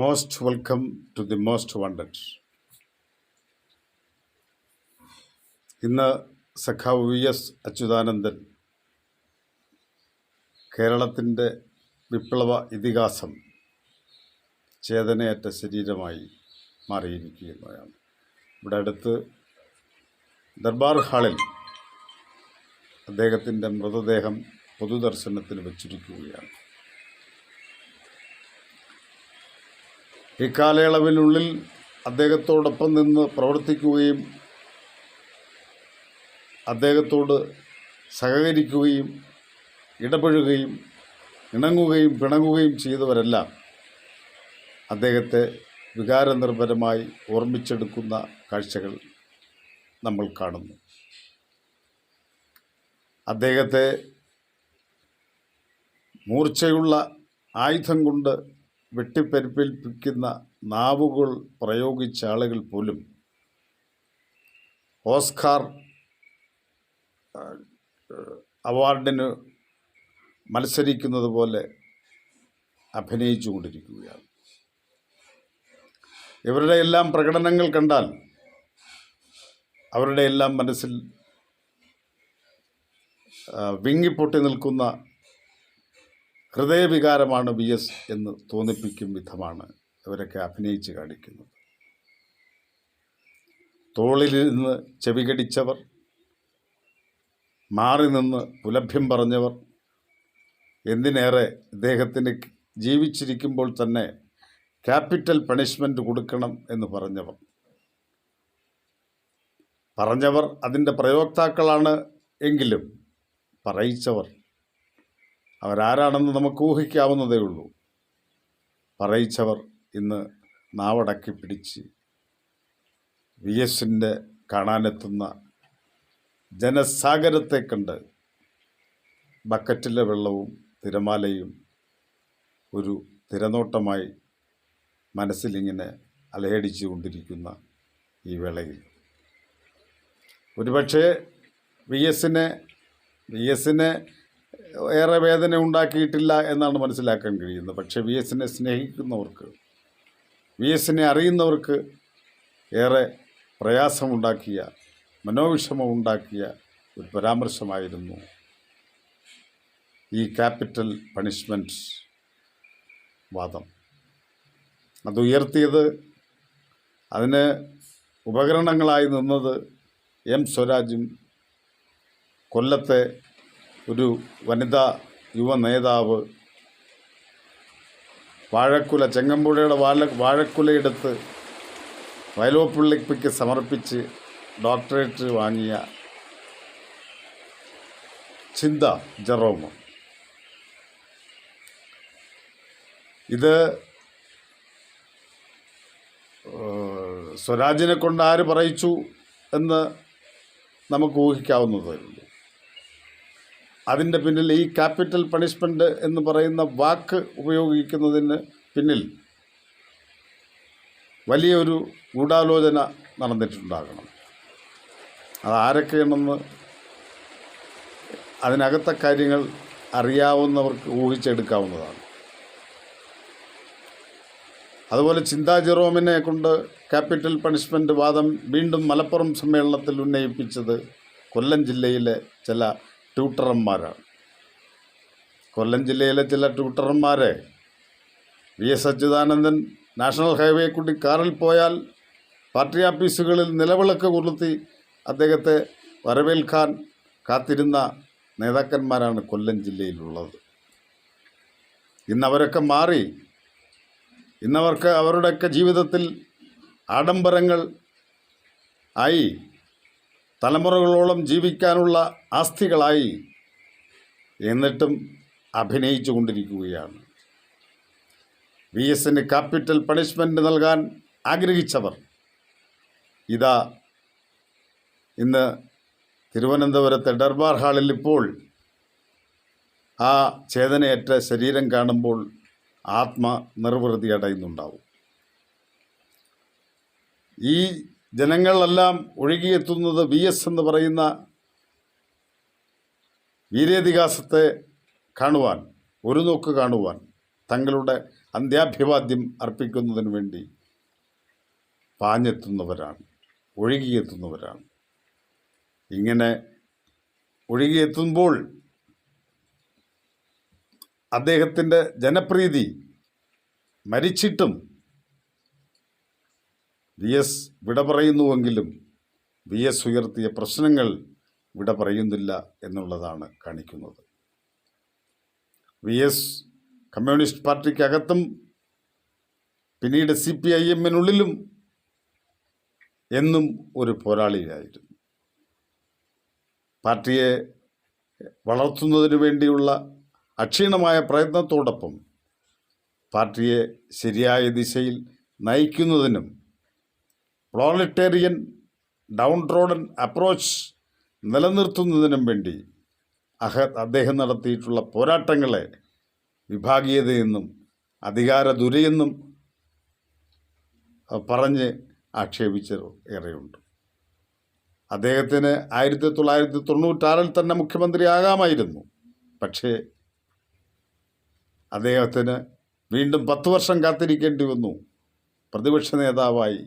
Most welcome to the most wanted ഇന്ന് സഖാവ് V S Achuthanandan കേരളത്തിന്റെ വിപ്ലവ ഇതിഹാസം ചേതനയേറ്റ ശരീരമായി മാറിയിരിക്കുകയാണ്. ഇവിടെ അടുത്ത് ദർബാർ ഹാളിൽ അദ്ദേഹത്തിന്റെ മൃതദേഹം പൊതുദർശനത്തിന് വച്ചിരിക്കുകയാണ്. ഈ കാലയളവിനുള്ളിൽ അദ്ദേഹത്തോടൊപ്പം നിന്ന് പ്രവർത്തിക്കുകയും അദ്ദേഹത്തോട് സഹകരിക്കുകയും ഇടപഴകുകയും ഇണങ്ങുകയും പിണങ്ങുകയും ചെയ്തവരെല്ലാം അദ്ദേഹത്തെ വികാരനിർഭരമായി ഓർമ്മിച്ചെടുക്കുന്ന കാഴ്ചകൾ നമ്മൾ കാണുന്നു. അദ്ദേഹത്തെ മൂർച്ചയുള്ള ആയുധം കൊണ്ട് വെട്ടിപ്പരിപ്പിക്കുന്ന നാവുകൾ പ്രയോഗിച്ച ആളുകൾ പോലും ഓസ്കാർ അവാർഡിന് മത്സരിക്കുന്നത് പോലെ അഭിനയിച്ചു കൊണ്ടിരിക്കുകയാണ്. ഇവരുടെ എല്ലാം പ്രകടനങ്ങൾ കണ്ടാൽ അവരുടെ എല്ലാം മനസ്സിൽ വിങ്ങിപ്പൊട്ടി നിൽക്കുന്ന ഹൃദയവികാരമാണ് വി എസ് എന്ന് തോന്നിപ്പിക്കും വിധമാണ് ഇവരൊക്കെ അഭിനയിച്ച് കാണിക്കുന്നത്. തോളിൽ നിന്ന് ചെവികടിച്ചവർ മാറി നിന്ന് പുലഭ്യം പറഞ്ഞവർ എന്തിനേറെ ഇദ്ദേഹത്തിന് ജീവിച്ചിരിക്കുമ്പോൾ തന്നെ ക്യാപിറ്റൽ പണിഷ്മെന്റ് കൊടുക്കണം എന്ന് പറഞ്ഞവർ. പറഞ്ഞവർ അതിന്റെ പ്രയോക്താക്കളാണ് എങ്കിലും പറയിച്ചവർ. അവരാരാണെന്ന് നമുക്ക് ഊഹിക്കാവുന്നതേ ഉള്ളൂ. പറയിച്ചവർ ഇന്ന് നാവടക്കി പിടിച്ച് വി എസിന്റെ കാണാനെത്തുന്ന ജനസാഗരത്തെ കണ്ട് ബക്കറ്റിലെ വെള്ളവും തിരമാലയും ഒരു തിരനോട്ടമായി മനസ്സിലിങ്ങനെ അലയടിച്ചു കൊണ്ടിരിക്കുന്ന ഈ വേളയിൽ. ഒരുപക്ഷേ വി എസിനെ വി എസിനെ ഏറെ വേദന ഉണ്ടാക്കിയിട്ടില്ല എന്നാണ് മനസ്സിലാക്കാൻ കഴിയുന്നത്. പക്ഷേ വി എസിനെ സ്നേഹിക്കുന്നവർക്ക് വി എസിനെ അറിയുന്നവർക്ക് ഏറെ പ്രയാസമുണ്ടാക്കിയ മനോവിഷമമുണ്ടാക്കിയ ഒരു പരാമർശമായിരുന്നു ഈ ക്യാപിറ്റൽ പണിഷ്മെന്റ് വാദം. അത് ഉയർത്തിയത് അതിന് ഉപകരണങ്ങളായി നിന്നത് എം സ്വരാജും കൊല്ലത്തെ ഒരു വനിതാ യുവ നേതാവ് വാഴക്കുല ചെങ്ങമ്പുഴയുടെ വാഴ വാഴക്കുലയെടുത്ത് വയലോപ്പിള്ളിക്ക് സമർപ്പിച്ച് ഡോക്ടറേറ്റ് വാങ്ങിയ ചിന്ത ജെറോമ്. ഇത് സ്വരാജിനെ കൊണ്ട് ആര് പറയിച്ചു എന്ന് നമുക്ക് ഊഹിക്കാവുന്നതേ ഉള്ളൂ. അതിന്റെ പിന്നിൽ ഈ ക്യാപിറ്റൽ പണിഷ്മെന്റ് എന്ന് പറയുന്ന വാക്ക് ഉപയോഗിക്കുന്നതിന് പിന്നിൽ വലിയൊരു ഗൂഢാലോചന നടന്നിട്ടുണ്ടാകണം. അത് ആരൊക്കെയാണെന്ന് അതിനകത്തെ കാര്യങ്ങൾ അറിയാവുന്നവർക്ക് ഊഹിച്ചെടുക്കാവുന്നതാണ്. അതുപോലെ ചിന്താ ജെറോമിനെ കൊണ്ട് ക്യാപിറ്റൽ പണിഷ്മെന്റ് വാദം വീണ്ടും മലപ്പുറം സമ്മേളനത്തിൽ ഉന്നയിപ്പിച്ചത് കൊല്ലം ജില്ലയിലെ ചില ട്യൂട്ടർമാരാണ്. കൊല്ലം ജില്ലയിലെ ചില ട്യൂട്ടർമാരെ V S Achuthanandan national highway കൂടി കാറിൽ പോയാൽ പാർട്ടി ആഫീസുകളിൽ നിലവിളക്ക് കൊളുത്തി അദ്ദേഹത്തെ വരവേൽക്കാൻ കാത്തിരുന്ന നേതാക്കന്മാരാണ് കൊല്ലം ജില്ലയിലുള്ളത്. ഇന്നവരൊക്കെ മാറി. ഇന്നവർക്ക് അവരുടെയൊക്കെ ജീവിതത്തിൽ ആഡംബരങ്ങൾ ആയി. തലമുറകളോളം ജീവിക്കാനുള്ള ആസ്തികളായി എന്നിട്ടും അഭിനയിച്ചു കൊണ്ടിരിക്കുകയാണ്. വി എസിന് ക്യാപിറ്റൽ പണിഷ്മെന്റ് നൽകാൻ ആഗ്രഹിച്ചവർ. ഇതാ ഇന്ന് തിരുവനന്തപുരത്തെ ഡർബാർ ഹാളിൽ ഇപ്പോൾ ആ ചേതനയേറ്റ ശരീരം കാണുമ്പോൾ ആത്മനിർവൃതി അടയുന്നുണ്ടാവും. ഈ ജനങ്ങളെല്ലാം ഒഴുകിയെത്തുന്നത് വി എസ് എന്ന് പറയുന്ന വീരേതിഹാസത്തെ കാണുവാൻ ഒരു നോക്ക് കാണുവാൻ തങ്ങളുടെ അന്ത്യാഭിവാദ്യം അർപ്പിക്കുന്നതിന് വേണ്ടി പാഞ്ഞെത്തുന്നവരാണ് ഒഴുകിയെത്തുന്നവരാണ്. ഇങ്ങനെ ഒഴുകിയെത്തുമ്പോൾ അദ്ദേഹത്തിന്റെ ജനപ്രീതി മരിച്ചിട്ടും വി എസ് വിട പറയുന്നുവെങ്കിലും വി എസ് ഉയർത്തിയ പ്രശ്നങ്ങൾ വിട പറയുന്നില്ല എന്നുള്ളതാണ് കാണിക്കുന്നത്. വി എസ് കമ്മ്യൂണിസ്റ്റ് പാർട്ടിക്കകത്തും പിന്നീട് സി പി ഐ എമ്മിനുള്ളിലും എന്നും ഒരു പോരാളിയായിരുന്നു. പാർട്ടിയെ വളർത്തുന്നതിന് വേണ്ടിയുള്ള അക്ഷീണമായ പ്രയത്നത്തോടൊപ്പം പാർട്ടിയെ ശരിയായ ദിശയിൽ നയിക്കുന്നതിനും പ്രോലറ്റേറിയൻ ഡൗൺ റോഡൻ അപ്രോച്ച് നിലനിർത്തുന്നതിനും വേണ്ടി അഹ അദ്ദേഹം നടത്തിയിട്ടുള്ള പോരാട്ടങ്ങളെ വിഭാഗീയതയെന്നും അധികാര ദുരയെന്നും പറഞ്ഞ് ആക്ഷേപിച്ച ഏറെയുണ്ട്. അദ്ദേഹത്തിന് ആയിരത്തി തൊള്ളായിരത്തി തൊണ്ണൂറ്റാറിൽ തന്നെ മുഖ്യമന്ത്രിയാകാമായിരുന്നു. പക്ഷേ അദ്ദേഹത്തിന് വീണ്ടും പത്ത് വർഷം കാത്തിരിക്കേണ്ടി വന്നു. പ്രതിപക്ഷ നേതാവായി